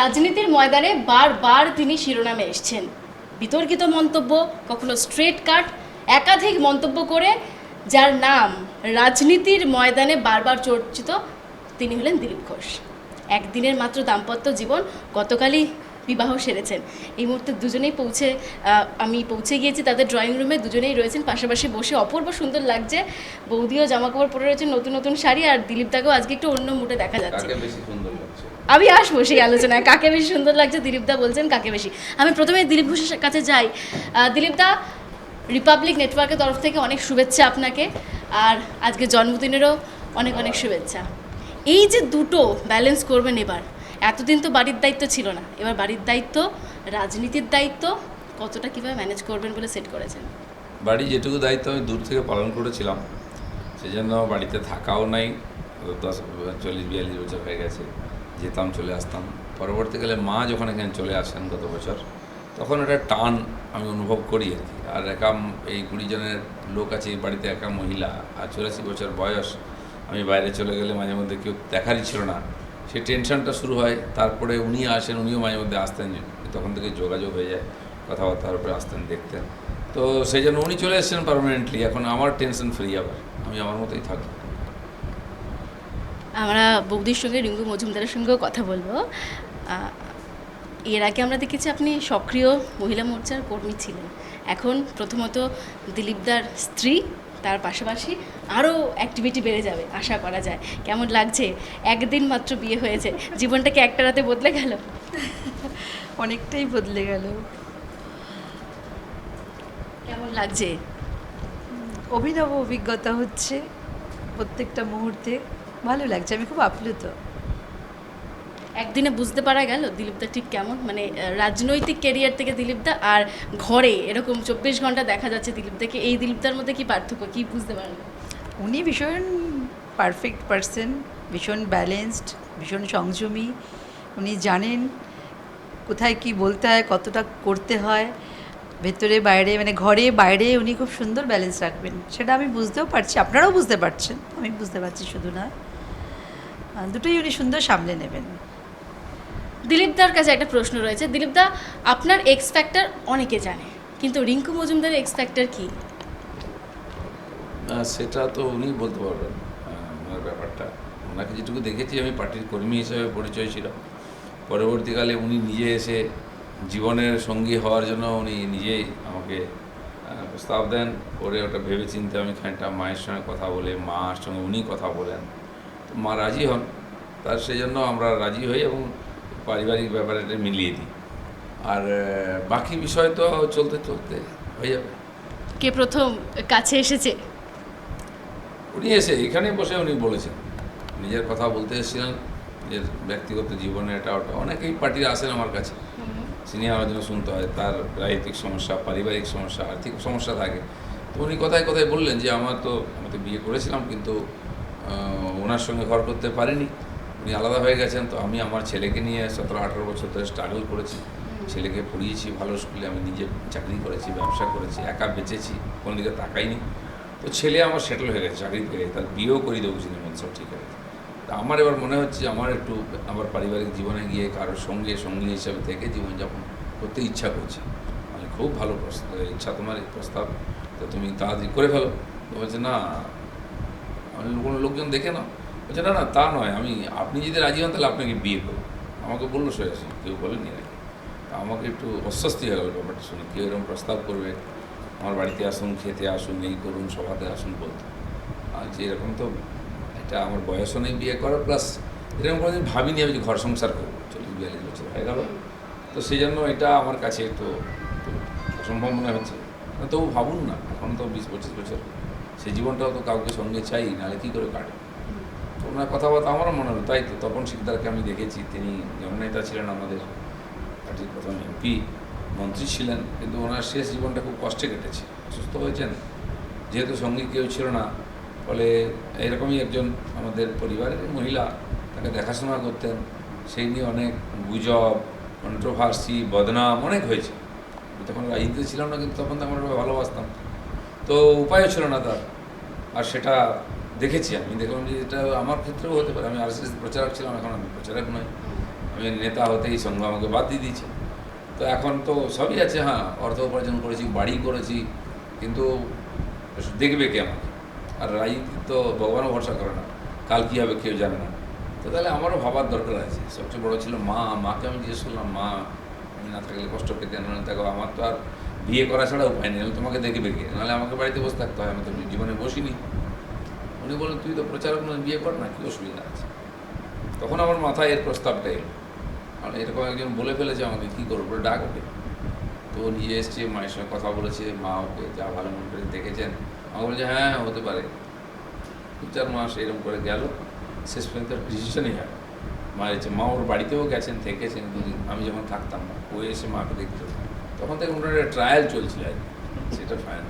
রাজনীতির ময়দানে বারবার তিনি শিরোনামে এসছেন। বিতর্কিত মন্তব্য, কখনো স্ট্রেট কাট একাধিক মন্তব্য করে, যার নাম রাজনীতির ময়দানে বারবার চর্চিত তিনি হলেন দিলীপ ঘোষ। একদিনের মাত্র দাম্পত্য জীবন, গতকালই বিবাহ সেরেছেন। এই মুহূর্তে দুজনেই পৌঁছে আমি পৌঁছে গিয়েছি তাদের ড্রয়িং রুমে দুজনেই রয়েছেন। পাশাপাশি বসে অপূর্ব সুন্দর লাগছে। বৌদিও জামা কাপড় পরে রয়েছেন নতুন নতুন শাড়ি আর দিলীপ দাকেও আজকে একটু অন্য মুটে দেখা যাচ্ছে। আমি আসব সেই আলোচনায়। কাকে বেশি সুন্দর লাগছে দিলীপদা বলছেন কাকে বেশি। আমি প্রথমে দিলীপ ঘোষের কাছে যাই। আহ, দিলীপদা রিপাবলিক নেটওয়ার্কের তরফ থেকে অনেক শুভেচ্ছা আপনাকে আর আজকে জন্মদিনেরও অনেক অনেক শুভেচ্ছা। এই যে দুটো ব্যালেন্স করবেন এবার এতদিন তো বাড়ির দায়িত্ব ছিল না। এবার বাড়ির দায়িত্ব, রাজনীতির দায়িত্ব, কতটা কীভাবে ম্যানেজ করবেন বলে সেট করেছেন? বাড়ি যেটুকু দায়িত্ব আমি দূর থেকে পালন করেছিলাম সেই জন্য বাড়িতে থাকাও নাই দশ চল্লিশ, বিয়াল্লিশ বছর হয়ে গেছে, যেতাম, চলে আসতাম। পরবর্তীকালে মা যখন এখানে চলে আসেন গত বছর, তখন একটা টান আমি অনুভব করি আর কি। আর একা এই কুড়ি জনের লোক আছে, এই বাড়িতে একা মহিলা, আর চুরাশি বছর বয়স, আমি বাইরে চলে গেলে মাঝে মধ্যে কেউ দেখারই ছিল না। সেই টেনশনটা শুরু হয়, তারপরে উনি আসেন, উনিও মাঝে মধ্যে আসতেন, তখন থেকে যোগাযোগ হয়ে যায়, কথাবার্তার উপরে আসতেন, দেখতেন। তো সেই জন্য উনি চলে এসেছেন পারমানেন্টলি এখন আমার টেনশন ফ্রি আবার, আমি আমার মতোই থাকি। আমরা বৌদির সঙ্গে রিঙ্কু মজুমদারের সঙ্গেও কথা বলব। এর আগে আমরা দেখেছি আপনি সক্রিয় মহিলা মোর্চার কর্মী ছিলেন। এখন প্রথমত দিলীপদার স্ত্রী তার পাশাপাশি আরও অ্যাক্টিভিটি বেড়ে যাবে আশা করা যায়। কেমন লাগছে? একদিন মাত্র বিয়ে হয়েছে। জীবনটাকে একটা রাতে বদলে গেল? অনেকটাই বদলে গেল। কেমন লাগছে? অভিনব অভিজ্ঞতা হচ্ছে প্রত্যেকটা মুহূর্তে। ভালো লাগছে আমি খুব আপ্লুত। একদিনে বুঝতে পারা গেল দিলীপদা ঠিক কেমন। মানে রাজনৈতিক কেরিয়ার থেকে দিলীপদা আর ঘরে এরকম চব্বিশ ঘণ্টা দেখা যাচ্ছে দিলীপদাকে। এই দিলীপদার মধ্যে কি পার্থক্য? কি বুঝতে পারলেন উনি ভীষণ পারফেক্ট পারসন ভীষণ ব্যালেন্সড ভীষণ সংযমী। উনি জানেন কোথায় কি বলতে হয়, কতটা করতে হয়। ভেতরে, বাইরে মানে ঘরে, বাইরে উনি খুব সুন্দর ব্যালেন্স রাখবেন। সেটা আমি বুঝতেও পারছি, আপনারাও বুঝতে পারছেন, আমি বুঝতে পারছি শুধু না। দুটোই উনি সুন্দর সামলে নেবেন। দিলীপদার কাছে একটা প্রশ্ন রয়েছে। দিলীপদা আপনার এক্স ফ্যাক্টর অনেকে জানে, কিন্তু রিঙ্কু মজুমদারের এক্স ফ্যাক্টর কি? সেটা তো উনি বলতে পারবেন ওনার ব্যাপারটা। ওনাকে যেটুকু দেখেছি, আমি পার্টির কর্মী হিসেবে পরিচয় ছিল পরবর্তীকালে উনি নিজে এসে জীবনের সঙ্গী হওয়ার জন্য উনি নিজেই আমাকে প্রস্তাব দেন। করে ওটা ভেবে চিন্তে আমি খানিকটা মায়ের সঙ্গে কথা বলে, মার সঙ্গে উনি কথা বলেন। মা রাজি হন, তার সেই জন্য আমরা রাজি হই এবং পারিবারিক ব্যাপারে এটা মিলিয়ে দিই। আর বাকি বিষয় তো চলতে চলতে হয়ে যাবে। কে প্রথম কাছে এসেছে? উনি এসে এখানে বসে উনি বলেছেন। নিজের কথা বলতে এসেছিলেন নিজের ব্যক্তিগত জীবনে এটা ওটা। অনেকেই পার্টির আসেন আমার কাছে। সিনিয়র আলোচনা শুনতে হয় তার রাজনৈতিক সমস্যা পারিবারিক সমস্যা আর্থিক সমস্যা থাকে। তো উনি কথায় কথায় বললেন যে আমার তো আমি তো বিয়ে করেছিলাম কিন্তু ওনার সঙ্গে ঘর করতে পারিনি। উনি আলাদা হয়ে গেছেন, তো আমি আমার ছেলেকে নিয়ে সতেরো, আঠেরো বছর ধরে স্ট্রাগল করেছি। ছেলেকে পড়িয়েছি ভালো স্কুলে আমি নিজে চাকরি করেছি, ব্যবসা করেছি, একা বেঁচেছি, কোনো দিকে তাকাইনি। তো ছেলে আমার সেটেল হয়ে গেছে, চাকরি পেয়ে তার বিয়েও করি দেবো মধ্যে সব ঠিক আছে তা আমার এবার মনে হচ্ছে আমার একটু, আমার পারিবারিক জীবনে গিয়ে কারোর সঙ্গে সঙ্গী হিসাবে থেকে জীবনযাপন করতে ইচ্ছা করছে। মানে খুব ভালো প্রস্তাব ইচ্ছা তোমার এই প্রস্তাব, তো তুমি তাড়াতাড়ি করে ফেলো। তো বলছে, না, আমি কোনো লোকজন দেখে না বলছে না না, তা নয়। আমি, আপনি যদি রাজি হন, তাহলে আপনাকে বিয়ে করব। আমাকে বলল সোজাসি কেউ বলেনি আর কি তা আমাকে একটু অস্বস্তি হয়ে গেল ব্যাপারটা শুনে। কেউ এরকম প্রস্তাব করবে, আমার বাড়িতে আসুন, খেতে আসুন, এই করুন, সভাতে আসুন বলতে। আর যে এরকম তো, এটা আমার বয়সও নেই বিয়ে করার, প্লাস এরকম কোনোদিন ভাবিনি আমি যে ঘর সংসার করব। চল্লিশ, বিয়াল্লিশ বছর হয়ে গেল। তো সেই জন্য এটা আমার কাছে একটু অসম্ভব মনে হচ্ছে। তবু ভাবুন না, এখন তো বিশ, পঁচিশ বছর। সেই জীবনটাও তো কাউকে সঙ্গে চাই, নাহলে কী করে কাটে? ওনার কথাবার্তা আমারও মনে হলো, তাই তো, তপন শিকদারকে আমি দেখেছি, তিনি জননেতা ছিলেন আমাদের পার্টির প্রথম এমপি, মন্ত্রী ছিলেন, কিন্তু ওনার শেষ জীবনটা খুব কষ্টে কেটেছে, অসুস্থ হয়েছেন। যেহেতু সঙ্গী কেউ ছিল না, ফলে এরকমই একজন আমাদের পরিবারের মহিলা, তাকে দেখাশোনা করতেন, সেই নিয়ে অনেক গুজব কন্ট্রোভার্সি বদনাম অনেক হয়েছে। তখন রাজনীতিতে ছিলাম না, কিন্তু তখন তো আমরা ভালোবাসতাম। তো উপায়ও ছিল না তার, আর সেটা দেখেছি আমি। দেখলাম যে এটা আমার ক্ষেত্রেও হতে পারে। আমি আর প্রচারক ছিলাম, এখন আমি প্রচারক নয় আমি নেতা হতেই সংঘ আমাকে বাদ দিয়ে দিয়েছে। তো এখন তো সবই আছে হ্যাঁ অর্থ উপার্জন করেছি, বাড়ি করেছি, কিন্তু দেখবে কে আমাকে? আর রাজনীতি তো ভগবানও ভরসা করে না। কাল কী হবে কেউ জানে না। তো তাহলে আমারও ভাবার দরকার আছে। সবচেয়ে বড় ছিল মা। মাকে আমি জিজ্ঞেস করলাম, মা আমি না থাকলে কষ্ট পেতে না। দেখো, আমার তো আর বিয়ে করা ছাড়া উপায় নেই। তোমাকে দেখবে কে? নাহলে আমাকে বাড়িতে বসে থাকতে হয়। আমি তো জীবনে বসিনি। উনি বললেন তুই তো প্রচারক নয় বিয়ে কর না কী অসুবিধা আছে? তখন আমার মাথায় এর প্রস্তাবটা এলো। আর এরকম একজন বলে ফেলেছে আমাকে কী করব? বলে ডাক ওকে। তো নিজে এসছে মায়ের সঙ্গে কথা বলেছে মা ওকে যা ভালো মন করে দেখেছেন? আমাকে বলছে হ্যাঁ হ্যাঁ, হতে পারে। দু চার মাস এরকম করে গেল শেষ পর্যন্ত ডিসিশনই হয় মা হচ্ছে মা ওর বাড়িতেও গেছেন থেকেছেন দুদিন আমি যখন থাকতাম না ও এসে মাকে দেখতে তখন থেকে একটা ট্রায়াল চলছিল আর। সেটা ফাইনাল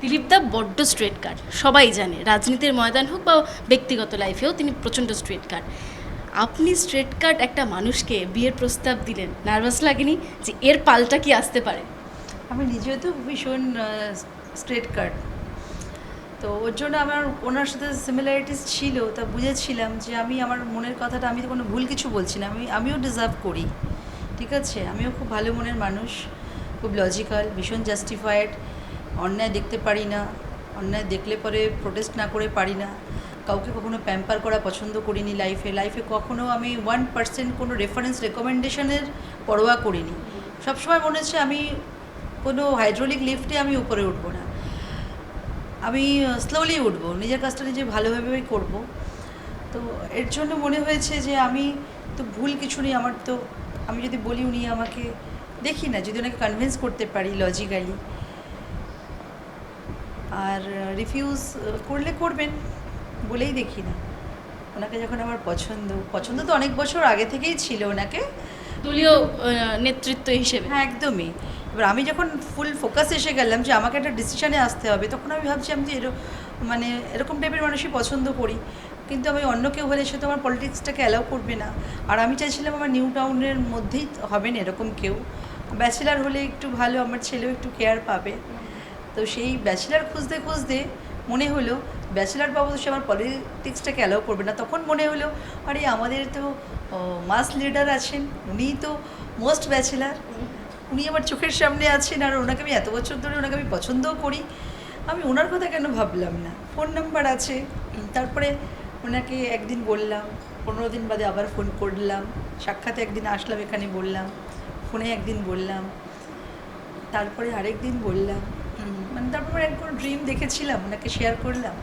দিলীপ দা বড্ড স্ট্রেট কার্ড সবাই জানে, রাজনীতির ময়দান হোক বা ব্যক্তিগত লাইফেও তিনি প্রচণ্ড স্ট্রেট কার্ড আপনি স্ট্রেট কার্ড একটা মানুষকে বিয়ের প্রস্তাব দিলেন নার্ভাস লাগেনি যে এর পাল্টা কি আসতে পারে? আমি নিজেও তো ভীষণ স্ট্রেট কাট তো ওর জন্য আমার ওনার সাথে সিমিলারিটিস ছিল, তা বুঝেছিলাম যে আমি আমার মনের কথাটা, আমি তো কোনো ভুল কিছু বলছি না, আমি, আমিও ডিজার্ভ করি, ঠিক আছে? আমিও খুব ভালো মনের মানুষ, খুব লজিক্যাল ভীষণ জাস্টিফাইড অন্যায় দেখতে পারি না, অন্যায় দেখলে পরে প্রোটেস্ট না করে পারি না। কাউকে কখনো প্যাম্পার করা পছন্দ করিনি লাইফে লাইফে কখনো আমি ওয়ান পার্সেন্ট কোনো রেফারেন্স রেকমেন্ডেশনের পরোয়া করিনি। সবসময় মনে হচ্ছে আমি কোনো হাইড্রোলিক লিফটে আমি উপরে উঠবো না। আমি স্লোলি উঠবো, নিজের কাজটা নিজে ভালোভাবেই করব। তো এর জন্য মনে হয়েছে যে আমি তো ভুল কিছু নেই, আমার তো, আমি যদি বলি উনি আমাকে, দেখি না, যদি ওনাকে কনভিন্স করতে পারি লজিক্যালি আর রিফিউজ করলে করবেন বলেই দেখি না। ওনাকে যখন আমার পছন্দ পছন্দ তো অনেক বছর আগে থেকেই ছিল ওনাকে। দলীয় নেতৃত্ব হিসেবে। হ্যাঁ একদমই। এবার আমি যখন ফুল ফোকাস এসে গেলাম যে আমাকে একটা ডিসিশানে আসতে হবে তখন আমি ভাবছি আমি যে এরকম মানে এরকম টাইপের মানুষই পছন্দ করি। কিন্তু আমি অন্য কেউ হলে সে তো আমার পলিটিক্সটাকে অ্যালাউ করবে না। আর আমি চাইছিলাম আমার নিউ টাউনের মধ্যেই হবে না এরকম কেউ। ব্যাচেলার হলে একটু ভালো আমার ছেলেও একটু কেয়ার পাবে। তো সেই ব্যাচেলার খুঁজতে খুঁজতে মনে হলো ব্যাচেলার বাবু সে আমার পলিটিক্সটাকে অ্যালাউ করবে না। তখন মনে হলো, আরে আমাদের তো মাস লিডার আছেন উনিই তো মোস্ট ব্যাচেলার উনি আমার চোখের সামনে আছেন আর ওনাকে আমি এত বছর ধরে ওনাকে আমি পছন্দও করি। আমি ওনার কথা কেন ভাবলাম না? ফোন নাম্বার আছে। তারপরে ওনাকে একদিন বললাম, পনেরো দিন বাদে আবার ফোন করলাম। সাক্ষাতে একদিন আসলাম এখানে বললাম ফোনে একদিন বললাম। তারপরে আরেক দিন বললাম মানে তারপর আমার একবার ড্রিম দেখেছিলাম ওনাকে শেয়ার করলাম।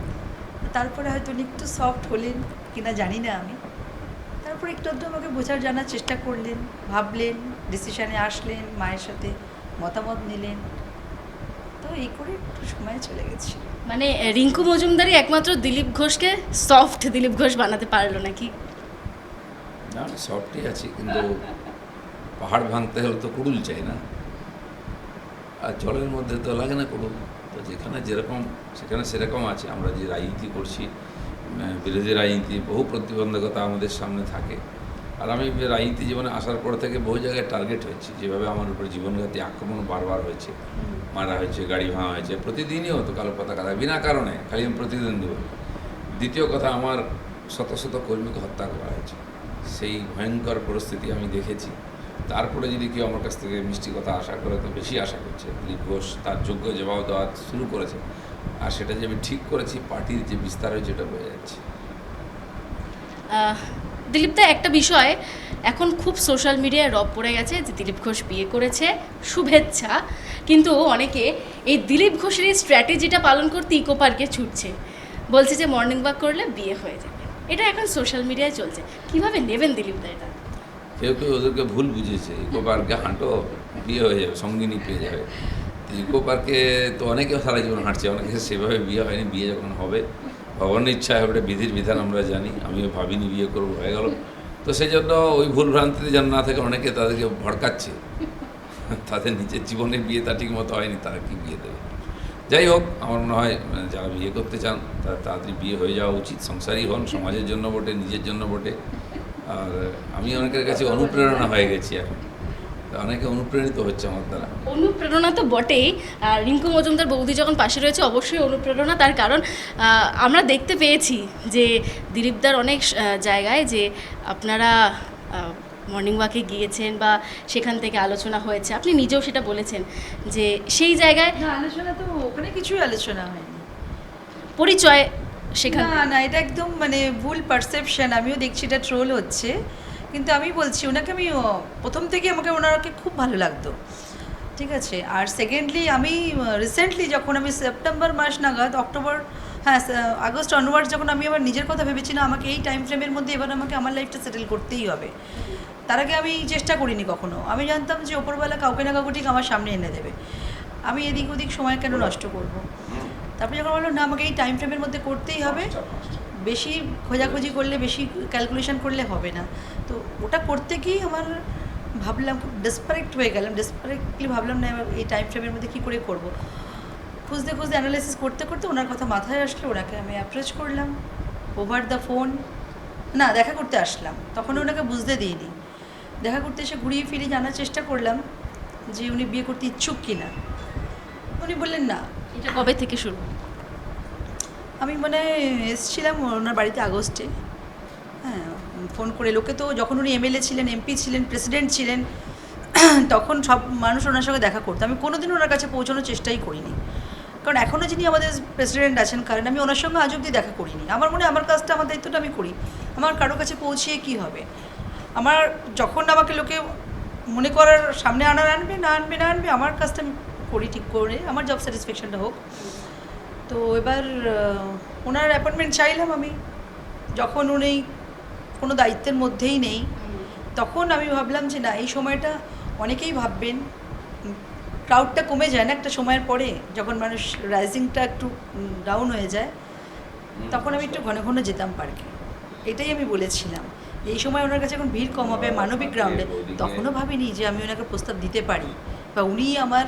তারপরে হয়তো উনি একটু সফট হলেন কিনা জানি না আমি। তারপর একটু আধটু আমাকে বোঝার জানার চেষ্টা করলেন ভাবলেন ডিসিশানে আসলেন মায়ের সাথে মতামত নিলেন। তো এই করে একটু সময় চলে গেছে। মানে রিঙ্কু মজুমদারই একমাত্র দিলীপ ঘোষকে সফট দিলীপ ঘোষ বানাতে পারল নাকি? না সফটই আছি কিন্তু পাহাড় ভাঙতে হলে তো কুড়ুল চাই না। আর জলের মধ্যে তো লাগে না কোনো। তো যেখানে যেরকম, সেখানে সেরকম আছে। আমরা যে রাজনীতি করছি বিরোধী রাজনীতি, বহু প্রতিবন্ধকতা আমাদের সামনে থাকে। আর আমি রাজনীতি জীবনে আসার পর থেকে বহু জায়গায় টার্গেট হয়েছি। যেভাবে আমার উপর জীবনঘাতী আক্রমণ বারবার হয়েছে। মারা হয়েছে, গাড়ি ভাঙা হয়েছে। প্রতিদিনই হতো কালো পতাকা বিনা কারণে, খালি আমি প্রতিদিন দেবো। দ্বিতীয় কথা, আমার শত শত কর্মীকে হত্যা করা হয়েছে। সেই ভয়ঙ্কর পরিস্থিতি আমি দেখেছি। তারপরে যদি কেউ আমার কাছ থেকে মিষ্টি কথা আশা করে তো বেশি আশা করছে। দিলীপ ঘোষ তার যোগ্য জবাব দেওয়া শুরু করেছে। আর সেটা যে আমি ঠিক করেছি পার্টির যে বিস্তার হয়েছে ওটা বোঝা যাচ্ছে। আহ, দিলীপ দা একটা বিষয় এখন খুব সোশ্যাল মিডিয়ায় রব পড়ে গেছে যে দিলীপ ঘোষ বিয়ে করেছে শুভেচ্ছা। কিন্তু অনেকে এই দিলীপ ঘোষের এই স্ট্র্যাটেজিটা পালন করতে ইকো পার্কে ছুটছে। বলছে যে মর্নিং ওয়াক করলে বিয়ে হয়ে যাবে। এটা এখন সোশ্যাল মিডিয়ায় চলছে। কীভাবে নেবেন দিলীপ দা এটা? কেউ ওদেরকে ভুল বুঝেছে ইকো পার্কে হাঁটো, বিয়ে হয়ে যাবে, সঙ্গিনী পেয়ে যাবে। ইকো পার্কে তো অনেকে সারা জীবন হাঁটছে অনেকে সেভাবে বিয়ে হয়নি, বিয়ে যখন হবে, ভগবানের ইচ্ছা হবে বিধির বিধান আমরা জানি, আমিও ভাবিনি বিয়ে করব, হয়ে গেল। তো সেই জন্য ওই ভুল ভ্রান্তিতে যেন না থাকে, অনেকে তাদেরকে ভড়কাচ্ছে। তাদের নিজের জীবনে বিয়ে তা ঠিক মতো হয়নি, তারা কি বিয়ে দেবে? যাই হোক, আমার মনে হয় মানে যারা বিয়ে করতে চান, তারা তাড়াতাড়ি বিয়ে হয়ে যাওয়া উচিত। সংসারই হন, সমাজের জন্য বটে, নিজের জন্য বটে। আর আমি অনেকের কাছে অনুপ্রেরণা হয়ে গেছি এখন। অনেকে অনুপ্রাণিত হচ্ছে আমার দ্বারা। অনুপ্রেরণা তো বটেই। আর রিঙ্কু মজুমদার বৌদি যখন পাশে রয়েছে অবশ্যই অনুপ্রেরণা। তার কারণ আমরা দেখতে পেয়েছি যে দিলীপদার অনেক জায়গায় যে আপনারা মর্নিং ওয়াকে গিয়েছেন বা সেখান থেকে আলোচনা হয়েছে। আপনি নিজেও সেটা বলেছেন যে সেই জায়গায় আলোচনা তো ওখানে কিছুই আলোচনা হয়নি। পরিচয় সেখানে না না, এটা একদম মানে ভুল পারসেপশন আমিও দেখছি এটা ট্রোল হচ্ছে। কিন্তু আমি বলছি, ওনাকে আমি প্রথম থেকে আমাকে ওনাকে খুব ভালো লাগতো। ঠিক আছে? আর সেকেন্ডলি আমি রিসেন্টলি যখন আমি সেপ্টেম্বর মাস নাগাদ অক্টোবর হ্যাঁ আগস্ট অনওয়ার্ড যখন আমি আমার নিজের কথা ভেবেছি না আমাকে এই টাইম ফ্রেমের মধ্যে এবার আমাকে আমার লাইফটা সেটেল করতেই হবে। তার আগে আমি চেষ্টা করিনি কখনো। আমি জানতাম যে ওপরবেলা কাউকে না কাউকে ঠিক আমার সামনে এনে দেবে। আমি এদিক ওদিক সময় কেন নষ্ট করব? তারপরে যখন বলল, না, আমাকে এই টাইম ফ্রেমের মধ্যে করতেই হবে। বেশি খোঁজাখুঁজি করলে, বেশি ক্যালকুলেশন করলে হবে না। তো ওটা করতে গিয়ে আমার ভাবলাম, খুব ডেসপারেক্ট হয়ে গেলাম। ডেসপারেক্টলি ভাবলাম, না এই টাইম ফ্রেমের মধ্যে কী করে করব? খুঁজতে খুঁজতে অ্যানালাইসিস করতে করতে ওনার কথা মাথায় আসলো। ওনাকে আমি অ্যাপ্রোচ করলাম ওভার দ্য ফোন না, দেখা করতে আসলাম। তখন ওনাকে বুঝতে দিইনি। দেখা করতে এসে ঘুরিয়ে ফিরিয়ে জানার চেষ্টা করলাম যে উনি বিয়ে করতে ইচ্ছুক কিনা। উনি বললেন, না এটা কবে থেকে শুরু? আমি মানে এসেছিলাম ওনার বাড়িতে আগস্টে। হ্যাঁ ফোন করে লোকে তো যখন উনি এমএলএ ছিলেন, এমপি ছিলেন, প্রেসিডেন্ট ছিলেন, তখন সব মানুষ ওনার সঙ্গে দেখা করতো। আমি কোনোদিন ওনার কাছে পৌঁছানোর চেষ্টাই করিনি। কারণ এখনও যিনি আমাদের প্রেসিডেন্ট আছেন, কারণ আমি ওনার সঙ্গে আজ অব্দি দেখা করিনি। আমার মনে আমার কাজটা, আমার দায়িত্বটা আমি করি। আমার কারও কাছে পৌঁছিয়ে কী হবে? আমার যখন আমাকে লোকে মনে করার সামনে আনার, আনবে না আনবে না আনবে, আমার কাজটা করি ঠিক করে আমার জব স্যাটিসফ্যাকশনটা হোক। তো এবার ওনার অ্যাপয়েন্টমেন্ট চাইলাম আমি। যখন উনি কোনো দায়িত্বের মধ্যেই নেই তখন আমি ভাবলাম যে না এই সময়টা অনেকেই ভাববেন ক্রাউডটা কমে যায় না একটা সময়ের পরে যখন মানুষ রাইজিংটা একটু ডাউন হয়ে যায় তখন আমি একটু ঘন ঘন যেতাম পার্কে এটাই আমি বলেছিলাম। এই সময় ওনার কাছে এখন ভিড় কম হবে মানবিক গ্রাউন্ডে তখনও ভাবিনি যে আমি ওনাকে প্রস্তাব দিতে পারি বা উনি আমার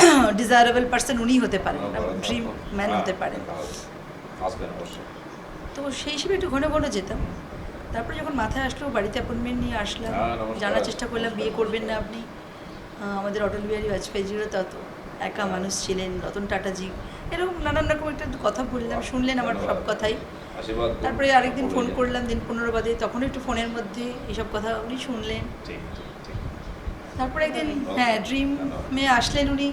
ডিজায়ারেবল পার্সন উনি হতে পারেন ড্রিম ম্যান হতে পারেন। অবশ্যই। তো সেই হিসেবে একটু ঘন ঘন যেতাম। তারপরে যখন মাথায় আসলো বাড়িতে অ্যাপয়েন্টমেন্ট নিয়ে আসলাম হ্যাঁ, জানার চেষ্টা করলাম বিয়ে করবেন না আপনি। আমাদের অটল বিহারী বাজপেয়ীজিরও তত একা মানুষ ছিলেন রতন টাটাজি। এরকম নানান রকম একটা কথা বললাম শুনলেন আমার সব কথাই। তারপরে আরেকদিন ফোন করলাম দিন পনেরো বাদে তখন একটু ফোনের মধ্যে এইসব কথা উনি শুনলেন। তারপরে একদিন হ্যাঁ ড্রিমে আসলেন উনি।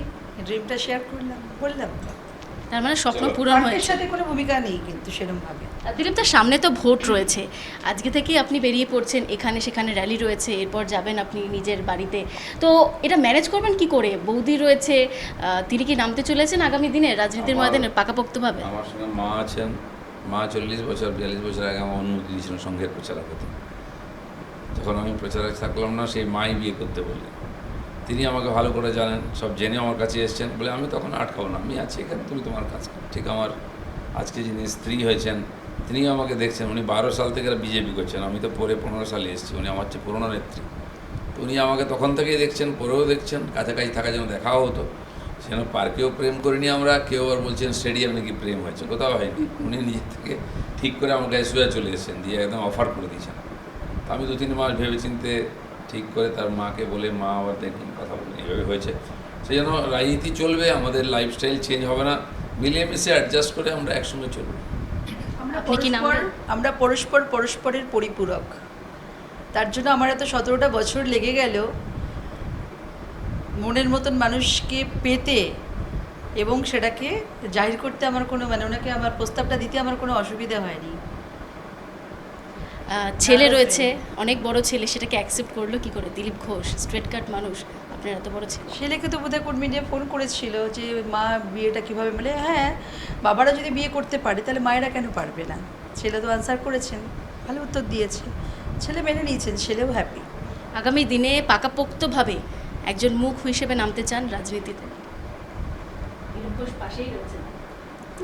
ড্রিমটা শেয়ার করলাম বললাম তার মানে স্বপ্ন পূরণ হয়েছে। সাথে কোনো ভূমিকা নেই কিন্তু সেরমভাবে। আর দিলীপ তার সামনে তো ভোট রয়েছে। আজকে থেকেই আপনি বেরিয়ে পড়ছেন এখানে সেখানে র্যালি রয়েছে এরপর যাবেন আপনি নিজের বাড়িতে। তো এটা ম্যানেজ করবেন কি করে? বৌদি রয়েছে তিনি কি নামতে চলেছেন আগামী দিনে রাজনীতির ময়দানে পাকাপোক্তভাবে? আমার সঙ্গে মা আছেন। মা চল্লিশ বছর বিয়াল্লিশ বছর আগে আমার অনুমতি দিয়েছিলেন সঙ্ঘের প্রচারক হতে। যখন আমি প্রচারক থাকলাম না সেই মাই বিয়ে করতে বললেন। তিনি আমাকে ভালো করে জানেন, সব জেনে আমার কাছে এসেছেন। বলে, আমি তখন আটকাবো না। আমি আছি এখানে, তুমি তোমার কাজ ঠিক আমার, আজকে যিনি স্ত্রী হয়েছেন, তিনিও আমাকে দেখছেন। উনি বারো সাল থেকে বিজেপি করছেন। আমি তো পরে পনেরো সালে এসেছি, উনি আমার চেয়ে পুরনো নেত্রী। তো উনি আমাকে তখন থেকেই দেখছেন, পরেও দেখছেন, কাছাকাছি থাকার জন্য দেখাও হতো। সেখানে পার্কেও প্রেম করিনি আমরা, কেউ আর বলছেন, স্টেডিয়াম নাকি প্রেম হয়েছে? কোথাও হয়নি। উনি নিজের থেকে ঠিক করে আমার কাছে শুয়ে চলে এসেছেন, দিয়ে একদম অফার করে দিয়েছেন। আমি দু তিন মাস ভেবে চিনতে ঠিক করে তার মাকে বলে মা আবার দেখুন কথা বলে। এইভাবে হয়েছে। সেই জন্য রাজনীতি চলবে আমাদের লাইফস্টাইল চেঞ্জ হবে না। মিলিয়ে মিশে অ্যাডজাস্ট করে আমরা একসঙ্গে চলবো। আমরা আপনি কি পরস্পর আমরা পরস্পর পরস্পরের পরিপূরক। তার জন্য আমার এত সতেরোটা বছর লেগে গেল মনের মতন মানুষকে পেতে এবং সেটাকে জাহির করতে আমার কোনো মানে ওনাকে আমার প্রস্তাবটা দিতে আমার কোনো অসুবিধা হয়নি। ছেলে হ্যাঁ, রয়েছে অনেক বড় ছেলে সেটাকে অ্যাকসেপ্ট করল কি করে? দিলীপ ঘোষ স্ট্রেট কাট মানুষ আপনার এত বড় ছেলে। ছেলেকে তো বোধহয় কোন মিডিয়া ফোন করেছিল যে মা বিয়েটা কীভাবে? বলে হ্যাঁ বাবারা যদি বিয়ে করতে পারে তাহলে মায়েরা কেন পারবে না? ছেলে তো আনসার করেছেন ভালো উত্তর দিয়েছে। ছেলে মেনে নিয়েছেন ছেলেও হ্যাপি আগামী দিনে পাকাপোক্তভাবে একজন মুখ হিসেবে নামতে চান রাজনীতিতে। দিলীপ ঘোষ পাশেই রয়েছেন।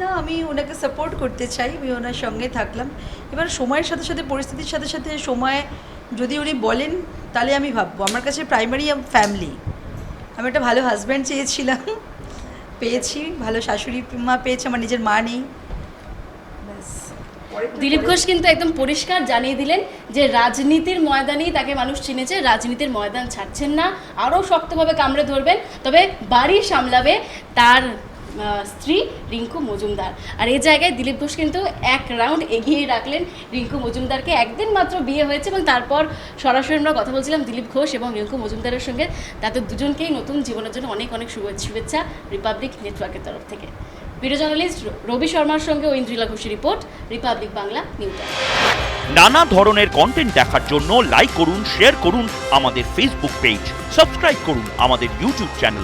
না আমি ওনাকে সাপোর্ট করতে চাই আমি ওনার সঙ্গে থাকলাম। এবার সময়ের সাথে সাথে পরিস্থিতির সাথে সাথে সময় যদি উনি বলেন তাহলে আমি ভাববো। আমার কাছে প্রাইমারি ফ্যামিলি আমি একটা ভালো হাজব্যান্ড চেয়েছিলাম। পেয়েছি ভালো শাশুড়ি মা পেয়েছি আমার নিজের মা নেই। ব্যাস। দিলীপ ঘোষ কিন্তু একদম পরিষ্কার জানিয়ে দিলেন যে রাজনীতির ময়দানেই তাকে মানুষ চিনেছে রাজনীতির ময়দান ছাড়ছেন না। আরও শক্তভাবে কামড়ে ধরবেন তবে বাড়ি সামলাবে তার স্ত্রী রিঙ্কু মজুমদার। আর এই জায়গায় দিলীপ ঘোষ কিন্তু এক রাউন্ড এগিয়ে রাখলেন রিঙ্কু মজুমদারকে। একদিন মাত্র বিয়ে হয়েছে এবং তারপর সরাসরি আমরা কথা বলছিলাম দিলীপ ঘোষ এবং রিঙ্কু মজুমদারের সঙ্গে। তাদের দুজনকেই নতুন জীবনের জন্য অনেক অনেক শুভে- শুভেচ্ছা রিপাবলিক নেটওয়ার্কের তরফ থেকে। ভিডিও জার্নালিস্ট রবি শর্মার সঙ্গে ঐন্দ্রিলা ঘোষের রিপোর্ট রিপাবলিক বাংলা নিউজ নানা ধরনের কন্টেন্ট দেখার জন্য লাইক করুন শেয়ার করুন আমাদের ফেসবুক পেজ সাবস্ক্রাইব করুন আমাদের ইউটিউব চ্যানেল